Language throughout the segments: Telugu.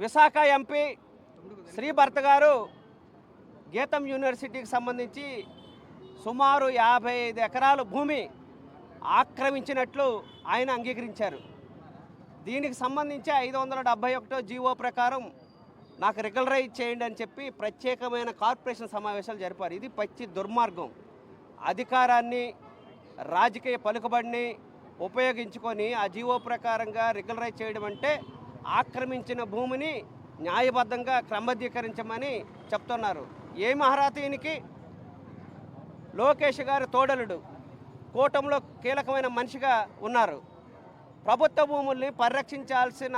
విశాఖ ఎంపీ శ్రీభర్త గారు గీతం యూనివర్సిటీకి సంబంధించి సుమారు యాభై ఐదు ఎకరాల భూమి ఆక్రమించినట్లు ఆయన అంగీకరించారు. దీనికి సంబంధించి ఐదు వందల డెబ్బై ఒకటో జీవో ప్రకారం నాకు రెగ్యులరైజ్ చేయండి అని చెప్పి ప్రత్యేకమైన కార్పొరేషన్ సమావేశాలు జరిపారు. ఇది పచ్చి దుర్మార్గం. అధికారాన్ని రాజకీయ పలుకుబడిని ఉపయోగించుకొని ఆ జీవో ప్రకారంగా రెగ్యులరైజ్ చేయడం అంటే ఆక్రమించిన భూమిని న్యాయబద్ధంగా క్రమబద్ధీకరించమని చెప్తున్నారు. ఏ మహారాత ఈయనకి? లోకేష్ గారి తోడలుడు. కూటంలో కీలకమైన మనిషిగా ఉన్నారు. ప్రభుత్వ భూముల్ని పరిరక్షించాల్సిన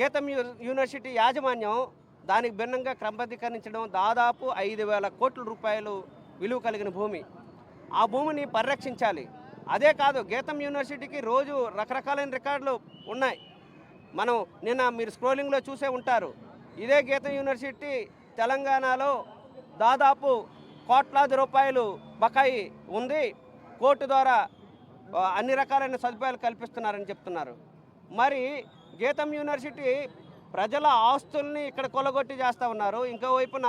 గీతం యూనివర్సిటీ యాజమాన్యం దానికి భిన్నంగా క్రమబద్ధీకరించడం దాదాపు ఐదు వేల కోట్ల రూపాయలు విలువ కలిగిన భూమి. ఆ భూమిని పరిరక్షించాలి. అదే కాదు గీతం యూనివర్సిటీకి రోజు రకరకాలైన రికార్డులు ఉన్నాయి. మనం నిన్న మీరు స్క్రోలింగ్లో చూసే ఉంటారు. ఇదే గీతం యూనివర్సిటీ తెలంగాణలో దాదాపు కోట్లాది రూపాయలు బకాయి ఉంది. కోర్టు ద్వారా అన్ని రకాలైన సదుపాయాలు కల్పిస్తున్నారని చెప్తున్నారు. మరి గీతం యూనివర్సిటీ ప్రజల ఆస్తుల్ని ఇక్కడ కొలగొట్టి చేస్తూ ఉన్నారు. ఇంకో వైపున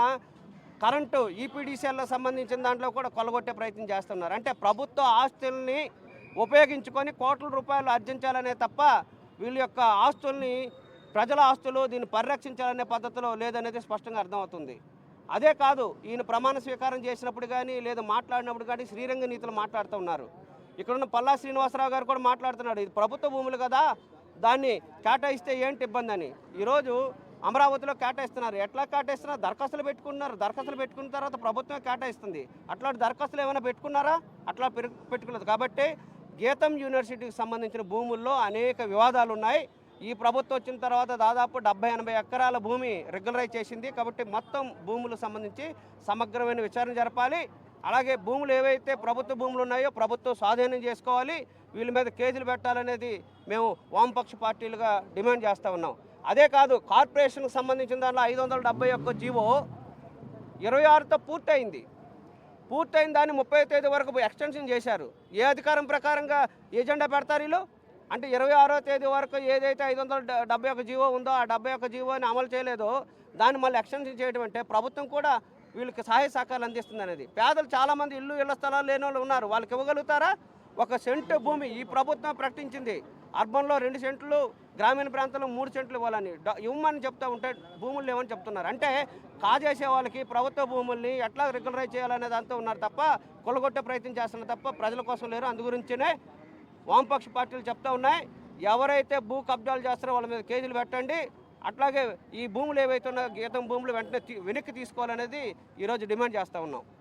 కరెంటు ఈపీడీసీఎల్కి సంబంధించిన దాంట్లో కూడా కొలగొట్టే ప్రయత్నం చేస్తున్నారు. అంటే ప్రభుత్వ ఆస్తుల్ని ఉపయోగించుకొని కోట్ల రూపాయలు ఆర్జించాలనే తప్ప వీళ్ళ యొక్క ఆస్తుల్ని ప్రజల ఆస్తులు దీన్ని పరిరక్షించాలనే పద్ధతిలో లేదనేది స్పష్టంగా అర్థమవుతుంది. అదే కాదు ఈయన ప్రమాణ స్వీకారం చేసినప్పుడు కానీ లేదా మాట్లాడినప్పుడు కానీ శ్రీరంగ నీతులు మాట్లాడుతూ ఉన్నారు. ఇక్కడున్న పల్లా శ్రీనివాసరావు గారు కూడా మాట్లాడుతున్నాడు. ఇది ప్రభుత్వ భూములు కదా దాన్ని కేటాయిస్తే ఏంటి ఇబ్బంది అని ఈరోజు అమరావతిలో కేటాయిస్తున్నారు. ఎట్లా కేటాయిస్తున్నారు దరఖాస్తులు పెట్టుకున్నారు. దరఖాస్తులు పెట్టుకున్న తర్వాత ప్రభుత్వమే కేటాయిస్తుంది. అట్లాంటి దరఖాస్తులు ఏమైనా పెట్టుకున్నారా? అట్లా పెరు- పెట్టుకోలేదు కాబట్టి గీతం యూనివర్సిటీకి సంబంధించిన భూముల్లో అనేక వివాదాలు ఉన్నాయి. ఈ ప్రభుత్వం వచ్చిన తర్వాత దాదాపు డెబ్బై ఎనభై ఎకరాల భూమి రెగ్యులరైజ్ చేసింది. కాబట్టి మొత్తం భూములకు సంబంధించి సమగ్రమైన విచారణ జరపాలి. అలాగే భూములు ఏవైతే ప్రభుత్వ భూములు ఉన్నాయో ప్రభుత్వం స్వాధీనం చేసుకోవాలి. వీళ్ళ మీద కేసులు పెట్టాలనేది మేము వామపక్ష పార్టీలుగా డిమాండ్ చేస్తూ ఉన్నాం. అదే కాదు కార్పొరేషన్కి సంబంధించిన దాంట్లో ఐదు వందల డెబ్బై ఒక్క జీవో ఇరవై ఆరుతో పూర్తయింది. పూర్తయిన దాన్ని ముప్పై తేదీ వరకు ఎక్స్టెన్షన్ చేశారు. ఏ అధికారం ప్రకారంగా ఎజెండా పెడతారు వీళ్ళు? అంటే ఇరవై ఆరో తేదీ వరకు ఏదైతే ఐదు వందల డెబ్బై ఒక జీవో ఉందో ఆ డెబ్బై ఒక జీవోని అమలు చేయలేదో దాన్ని మళ్ళీ ఎక్స్టెన్షన్ చేయడం అంటే ప్రభుత్వం కూడా వీళ్ళకి సహాయ సహకారాలు అందిస్తుంది అనేది. పేదలు చాలామంది ఇల్లు ఇళ్ళ స్థలాలు లేని వాళ్ళు ఉన్నారు. వాళ్ళకి ఇవ్వగలుగుతారా? ఒక సెంటు భూమి ఈ ప్రభుత్వం ప్రకటించింది. అర్బన్లో రెండు సెంట్లు గ్రామీణ ప్రాంతంలో మూడు సెంట్లు ఇవ్వాలని డ- ఇవ్వమని చెప్తా ఉంటే భూములు లేవని చెప్తున్నారు. అంటే కాజేసే వాళ్ళకి ప్రభుత్వ భూముల్ని ఎట్లా రెగ్యులరైజ్ చేయాలనే దాంతో ఉన్నారు తప్ప కొలగొట్టే ప్రయత్నం చేస్తున్నారు తప్ప ప్రజల కోసం లేరు. అందు గురించినే వామపక్ష పార్టీలు చెప్తా ఉన్నాయి. ఎవరైతే భూ కబ్జాలు చేస్తారో వాళ్ళ మీద కేజీలు పెట్టండి. అట్లాగే ఈ భూములు ఏవైతే ఉన్నాయో గీతం భూములు వెంటనే వెనక్కి తీసుకోవాలనేది ఈరోజు డిమాండ్ చేస్తూ ఉన్నాం.